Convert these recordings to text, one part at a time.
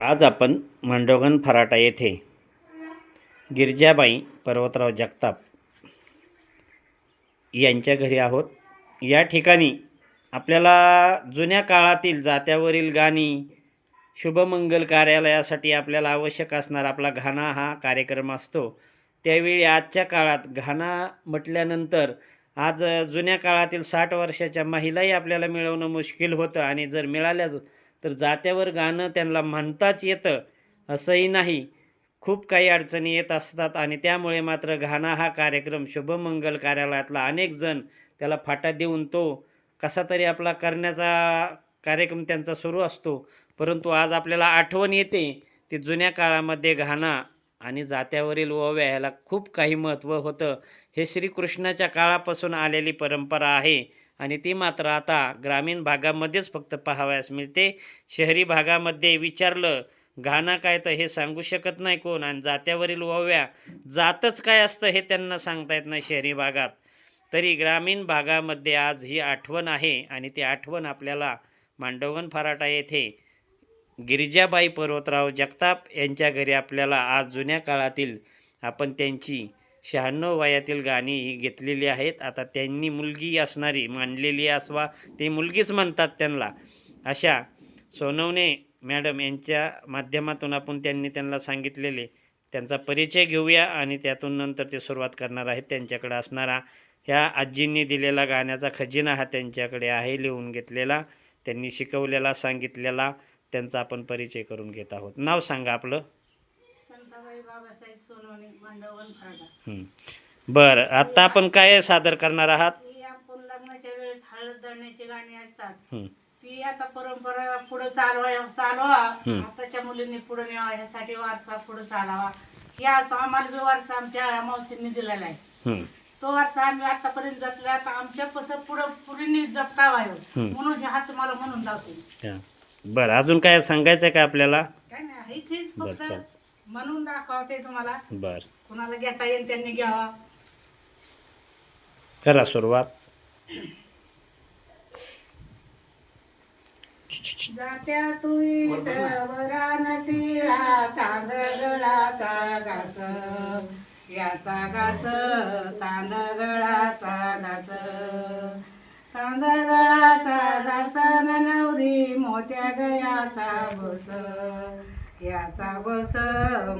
आज आपण मांडोगन फराटा येथे गिरजाबाई पर्वतराव जगताप यांच्या घरी आहोत. या ठिकाणी आपल्याला जुन्या काळातील जात्यावरील गाणी शुभमंगल कार्यालयासाठी आपल्याला आवश्यक असणार आपला घाणा हा कार्यक्रम असतो. त्यावेळी आजच्या काळात घाणा म्हटल्यानंतर आज जुन्या काळातील साठ वर्षाच्या महिलाही आपल्याला मिळवणं मुश्किल होतं आणि जर मिळाल्याच तर जात्यावर गाणं त्यांना म्हणताच येतं असंही नाही. खूप काही अडचणी येत असतात आणि त्यामुळे मात्र घाणा हा कार्यक्रम शुभमंगल कार्यालयातला अनेक जण त्याला फाटा देऊन तो कसा तरी आपला करण्याचा कार्यक्रम त्यांचा सुरू असतो. परंतु आज आपल्याला आठवण येते ती जुन्या काळामध्ये घाणा आणि जात्यावरील ओव्या ह्याला खूप काही महत्त्व होतं. हे श्रीकृष्णाच्या काळापासून आलेली परंपरा आहे. आणि ती मात्र आता ग्रामीण भागामध्येच फक्त पाहावयास मिळते. शहरी भागामध्ये विचारलं घाणा काय तर हे सांगू शकत नाही कोण? आणि जात्यावरील ओव्या जातच काय असतं हे त्यांना सांगता येत नाही शहरी भागात. तरी ग्रामीण भागामध्ये आज ही आठवण आहे आणि ती आठवण आपल्याला मांडवगण फराटा येथे गिरिजाबाई पर्वतराव जगताप यांच्या घरी आपल्याला आज जुन्या काळातील आपण त्यांची शहाण्णव वयातील गाणी ही घेतलेली आहेत. आता त्यांनी मुलगी असणारी मांडलेली असवा ते मुलगीच म्हणतात त्यांना. अशा सोनवणे मॅडम यांच्या माध्यमातून आपण त्यांनी त्यांना सांगितलेले. त्यांचा परिचय घेऊया आणि त्यातून नंतर ते सुरुवात करणार आहेत. त्यांच्याकडे असणारा ह्या आजींनी दिलेला गाण्याचा खजिना हा त्यांच्याकडे आहे लिहून घेतलेला. त्यांनी शिकवलेला सांगितलेला. त्यांचा आपण परिचय करून घेत आहोत. नाव सांगा आपलं. बाबासाहेब सोनवणे हं. बरं आता आपण काय सादर करणार आहात ही आपण लग्नाच्या वेळेस हळद दळण्याची गाणी असतात हं. ती आता परंपरा पुढे चालवा चालवा. आताच्या मुलींनी पुढे न्यावा ह्यासाठी वारसा पुढे चालावा या असं आम्हाला बी वारसा आमच्या मावशींनी दिलेला आहे हं. तो वारसा आम्ही आतापर्यंत जपला आता आमच्या कसं पुढं पुढे जपतावा ह्यो. हम्म. म्हणून हे हात तुम्हाला म्हणून लावते हा. बरं अजून काय सांगायचं आहे का आपल्याला काय नाही हीच हीच बरं, फक्त चल. म्हणून दाखवते तुम्हाला. बरं. कुणाला घेता येईल त्यांनी घ्यावा. करा सुरुवात. जात्या तुई सवरान तिळा तांदगळाचा घास. याचा घास तांदगळाचा घास. तांदगळाचा घास नवरी मोत्या गयाचा गोस याचा गोस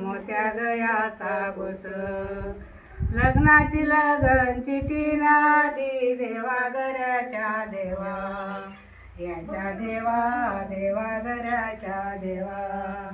मोत्या गयाचा गोस. लग्नाची लगन चिठी नादी देवा घराच्या देवा. याच्या देवा देवा घराच्या देवा.